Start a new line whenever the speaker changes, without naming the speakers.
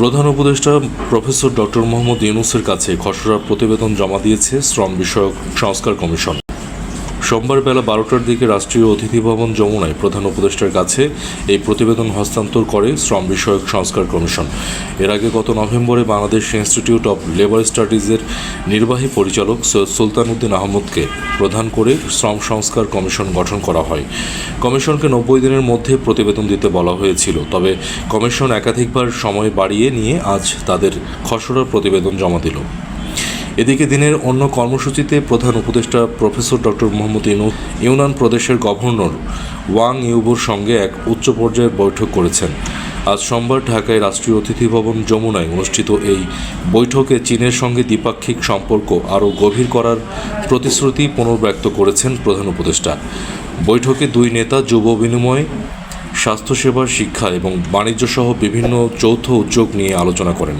প্রধান উপদেষ্টা professor doctor Mohammad ইউনুসের কাছে খসড়া প্রতিবেদন জমা দিয়েছে শ্রম বিষয়ক সংস্কার কমিশন। সোমবার বেলা বারোটার দিকে রাষ্ট্রীয় অতিথি ভবন যমুনায় প্রধান উপদেষ্টার কাছে এই প্রতিবেদন হস্তান্তর করে শ্রম বিষয়ক সংস্কার কমিশন। এর আগে গত নভেম্বরে বাংলাদেশ ইনস্টিটিউট অব লেবার স্টাডিজের নির্বাহী পরিচালক সৈয়দ সুলতান উদ্দিন আহমদকে প্রধান করে শ্রম সংস্কার কমিশন গঠন করা হয়। কমিশনকে নব্বই দিনের মধ্যে প্রতিবেদন দিতে বলা হয়েছিল, তবে কমিশন একাধিকবার সময় বাড়িয়ে নিয়ে আজ তাদের খসড়া প্রতিবেদন জমা দিল। এদিকে দিনের অন্য কর্মসূচিতে প্রধান উপদেষ্টা প্রফেসর ডক্টর মোহাম্মদ ইনু ইউনান প্রদেশের গভর্নর ওয়াং ইউবুর সঙ্গে এক উচ্চ পর্যায়ের বৈঠক করেছেন। আজ সোমবার ঢাকায় রাষ্ট্রীয় অতিথি ভবন যমুনায় অনুষ্ঠিত এই বৈঠকে চীনের সঙ্গে দ্বিপাক্ষিক সম্পর্ক আরও গভীর করার প্রতিশ্রুতি পুনর্ব্যক্ত করেছেন প্রধান উপদেষ্টা। বৈঠকে দুই নেতা যুব বিনিময়, স্বাস্থ্যসেবা, শিক্ষা এবং বাণিজ্য সহ বিভিন্ন যৌথ উদ্যোগ নিয়ে আলোচনা করেন।